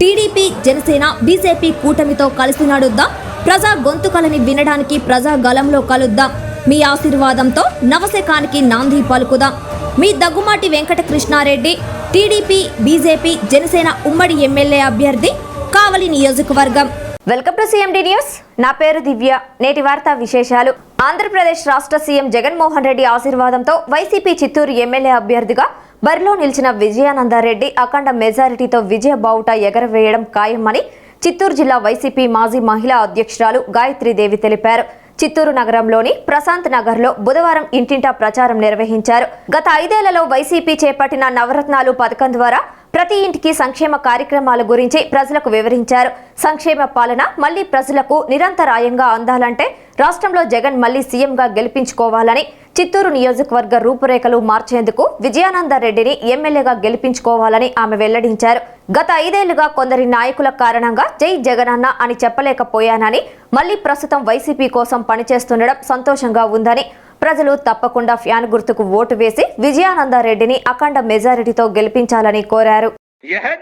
TDP Janasena BJP కూటమితో కలిసి నడుద్దాం ప్రజా గొంతుకలని వినడానికి ప్రజా గలంలో కలుద్దాం. మీ ఆశీర్వాదంతో నవశకానికి నాంది పలుకుదాం. మీ దగ్గుమాటి వెంకటకృష్ణారెడ్డి టీడీపీ బీజేపీ జనసేన ఉమ్మడి ఎమ్మెల్యే అభ్యర్థి కావలి నియోజకవర్గం. Welcome to CMD news. నా పేరు దివ్య. నేటి వార్తా విశేషాలు. ఆంధ్రప్రదేశ్ రాష్ట్ర సీఎం జగన్మోహన్ రెడ్డి ఆశీర్వాదంతో వైసీపీ చిత్తూరు ఎమ్మెల్యే అభ్యర్థిగా బరిలో నిలిచిన విజయానందరెడ్డి అఖండ మెజారిటీతో విజయ బావుట ఎగరవేయడం ఖాయమని చిత్తూరు జిల్లా వైసీపీ మాజీ మహిళా అధ్యక్షురాలు గాయత్రీదేవి తెలిపారు. చిత్తూరు నగరంలోని ప్రశాంత్ నగర్లో బుధవారం ఇంటింటా ప్రచారం నిర్వహించారు. గత ఐదేళ్ళలో వైసీపీ చేపట్టిన నవరత్నాలు పథకం ద్వారా ప్రతి ఇంటికి సంక్షేమ కార్యక్రమాల గురించి ప్రజలకు వివరించారు. సంక్షేమ పాలన మళ్ళీ ప్రజలకు నిరంతరాయంగా అందాలంటే రాష్ట్రంలో జగన్ మళ్ళీ సీఎంగా గెలిపించుకోవాలని చిత్తూరు నియోజకవర్గ రూపురేఖలు మార్చేందుకు విజయానంద రెడ్డిని ఎమ్మెల్యేగా గెలిపించుకోవాలని ఆమె వెల్లడించారు. గత ఐదేళ్ళుగా కొందరి నాయకుల కారణంగా జై జగనన్న అని చెప్పలేకపోయానని మళ్ళీ ప్రస్తుతం వైసీపీ కోసం పనిచేస్తుండడం సంతోషంగా ఉందని ప్రజలు తప్పకుండా ఫ్యాన్ గుర్తుకు ఓటు వేసి విజయానంద రెడ్డిని అఖండ మెజారిటీతో గెలిపించాలని కోరారు.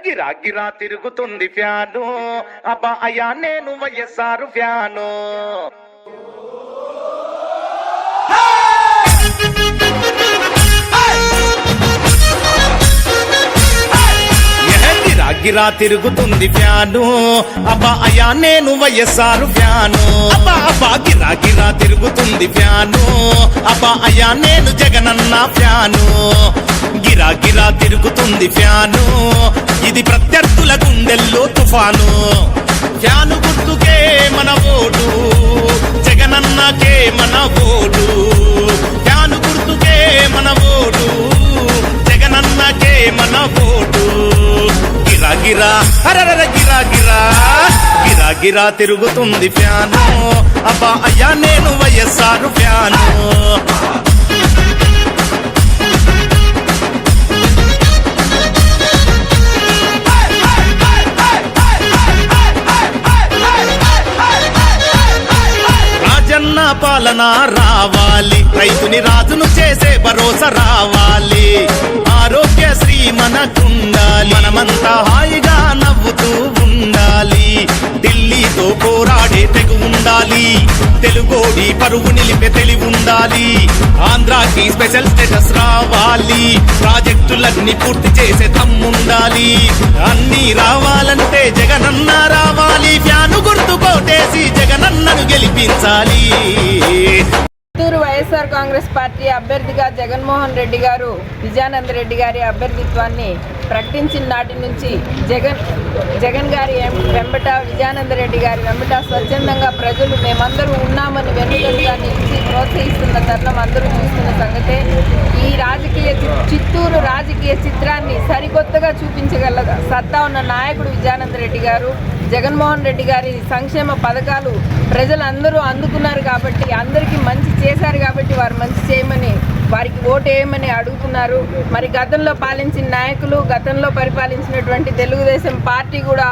గిరా గిరా తిరుగుతుంది ఫ్యాను అబ్బా అయా నేను వైఎస్ఆర్ ఫ్యాను. గిరా తిరుగుతుంది ఫ్యాను. అబ్బా అయా నేను వైఎస్ఆర్ ఫ్యాను. అబ్బా అబ్బా గిరా గిరా తిరుగుతుంది ఫ్యాను. అబ్బా అయా నేను జగనన్న ఫ్యాను. గిరా గిరా తిరుగుతుంది ఫ్యాను. ఇది ప్రత్యర్థుల గుండెల్లో తుఫాను. ఫ్యాను గుర్తుకే మన ఓటు. జగనన్నకే మన ఓటు. ఫ్యాను గుర్తుకే మన ఓటు. జగనన్నకే మన ఓటు. గిరా గిరా అరరర గిరా గిరా. గిరా గిరా తిరుగుతుంది ఫ్యాను. అబ్బా అయ్యా నేను వయస్సారు ఫ్యాను. రాజన్న పాలన రావాలి. రైతుని రాజును చేసే భరోసా రావాలి. ఆరోగ్యశ్రీ మనకుండాలి. మనమంతా హాయిగా నవ్వుతూ ఉండాలి. ఢిల్లీతో పోరాడే తెగు ఉండాలి. తెలుగోడి పరువు నిలిపే తెలివి ఉండాలి. ఆంధ్రాకి స్పెషల్ స్టేటస్ రావాలి. ప్రాజెక్టులన్నీ పూర్తి చేసే తమ్ముండాలి అన్ని రావాలంటే జగనన్న రావాలి. ఫ్యాను గుర్తు కోటేసి జగనన్నను గెలిపించాలి. చిత్తూరు వైఎస్ఆర్ కాంగ్రెస్ పార్టీ అభ్యర్థిగా జగన్మోహన్ రెడ్డి గారు విజయానంద రెడ్డి గారి అభ్యర్థిత్వాన్ని ప్రకటించిన నాటి నుంచి జగన్ జగన్ గారి వెంబట విజయానంద రెడ్డి గారి వెంబట స్వచ్ఛందంగా ప్రజలు మేమందరూ ఉన్నామని వెన్నుదలుగా ప్రోత్సహిస్తున్న తరుణం అందరూ చూస్తున్న సంగతే ఈ రాజకీయ చిత్తూరు రాజకీయ చిత్రాన్ని సరికొత్తగా చూపించగల సత్తా ఉన్న నాయకుడు విజయానంద రెడ్డి గారు జగన్మోహన్ రెడ్డి గారి సంక్షేమ పథకాలు ప్రజలందరూ అందుకున్నారు కాబట్టి అందరికీ మంచి చేశారు కాబట్టి వారు మంచి చేయమని వారికి ఓటు వేయమని అడుగుతున్నారు. మరి గతంలో పాలించిన నాయకులు గతంలో పరిపాలించినటువంటి తెలుగుదేశం పార్టీ కూడా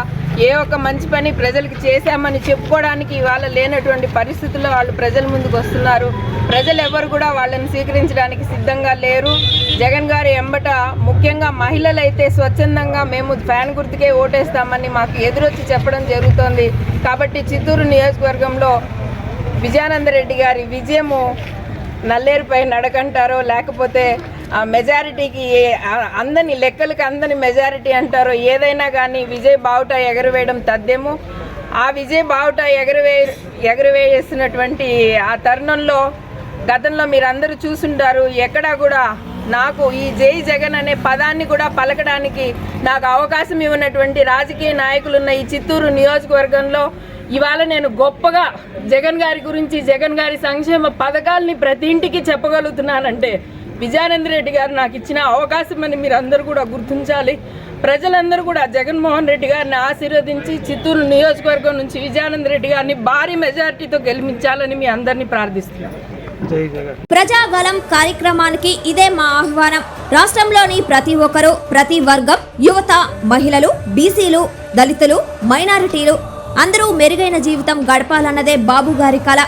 ఏ ఒక్క మంచి పని ప్రజలకు చేశామని చెప్పుకోవడానికి ఇవాళ లేనటువంటి పరిస్థితుల్లో వాళ్ళు ప్రజల ముందుకు వస్తున్నారు. ప్రజలు ఎవరు కూడా వాళ్ళని స్వీకరించడానికి సిద్ధంగా లేరు. జగన్ గారి ఎంబట ముఖ్యంగా మహిళలైతే స్వచ్ఛందంగా మేము ఫ్యాన్ గుర్తుకే ఓటేస్తామని మాకు ఎదురొచ్చి చెప్పడం జరుగుతోంది. కాబట్టి చిత్తూరు నియోజకవర్గంలో విజయానంద రెడ్డి గారి విజయము నల్లేరుపై నడకంటారో లేకపోతే ఆ మెజారిటీకి అందని లెక్కలకి అందని మెజారిటీ అంటారో ఏదైనా కానీ విజయ్ బావుట ఎగరవేయడం తద్దేమో ఆ విజయ్ బావుట ఎగరవే ఎగరవేసినటువంటి ఆ తరుణంలో గతంలో మీరు అందరూ చూసుంటారు ఎక్కడా కూడా నాకు ఈ జై జగన్ అనే పదాన్ని కూడా పలకడానికి నాకు అవకాశం ఇవ్వనటువంటి రాజకీయ నాయకులున్న ఈ చిత్తూరు నియోజకవర్గంలో ఇవాళ నేను గొప్పగా జగన్ గారి గురించి జగన్ గారి సంక్షేమ పథకాల్ని ప్రతి ఇంటికి చెప్పగలుగుతున్నానంటే విజయానంద రెడ్డి గారు నాకు ఇచ్చిన అవకాశం అని మీరు అందరూ కూడా గుర్తించాలి. ప్రజలందరూ కూడా జగన్మోహన్ రెడ్డి గారిని ఆశీర్వదించి చిత్తూరు నియోజకవర్గం నుంచి విజయానంద రెడ్డి గారిని భారీ మెజార్టీతో గెలిపించాలని మీ అందరినీ ప్రార్థిస్తున్నాను. ప్రజాగలం కార్యక్రమానికి ఇదే మా ఆహ్వానం. రాష్ట్రంలోని ప్రతి ఒక్కరూ ప్రతి వర్గం యువత మహిళలు బీసీలు దళితులు మైనారిటీలు అందరూ మెరుగైన జీవితం గడపాలన్నదే బాబు గారి కళ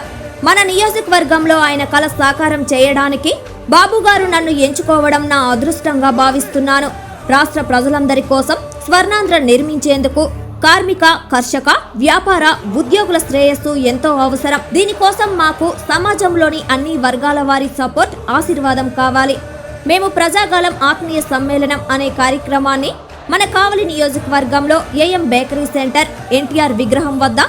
మన నియోజకవర్గంలో ఆయన కళ సాకారం చేయడానికి బాబుగారు నన్ను ఎంచుకోవడం నా అదృష్టంగా భావిస్తున్నాను. రాష్ట్ర ప్రజలందరి కోసం స్వర్ణాంధ్ర నిర్మించేందుకు కార్మిక కర్షక వ్యాపార ఉద్యోగుల శ్రేయస్సు ఎంతో అవసరం. దీనికోసం మాకు సమాజంలోని అన్ని వర్గాల వారి సపోర్ట్ ఆశీర్వాదం కావాలి. మేము ప్రజాగాలం ఆత్మీయ సమ్మేళనం అనే కార్యక్రమాన్ని మన కావలి నియోజకవర్గంలో ఏఎం బేకరీ సెంటర్ ఎన్టీఆర్ విగ్రహం వద్ద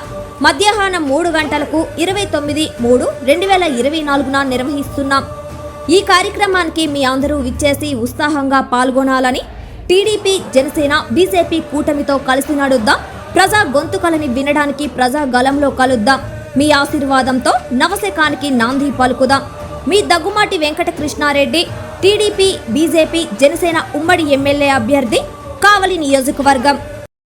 మధ్యాహ్నం మూడు గంటలకు ఇరవై తొమ్మిది మూడు రెండు వేల ఇరవై నాలుగున నిర్వహిస్తున్నాం. ఈ కార్యక్రమానికి మీ అందరూ విచ్చేసి ఉత్సాహంగా పాల్గొనాలని టీడీపీ జనసేన బీజేపీ కూటమితో కలిసి నడుద్దాం. ప్రజా గొంతుకలని వినడానికి ప్రజా గలంలో కలుద్దాం. మీ ఆశీర్వాదంతో నవశకానికి నాంది పలుకుదాం. మీ దగ్గుమాటి వెంకట కృష్ణారెడ్డి టీడీపీ బీజేపీ జనసేన ఉమ్మడి ఎమ్మెల్యే అభ్యర్థి కావలి నియోజకవర్గం.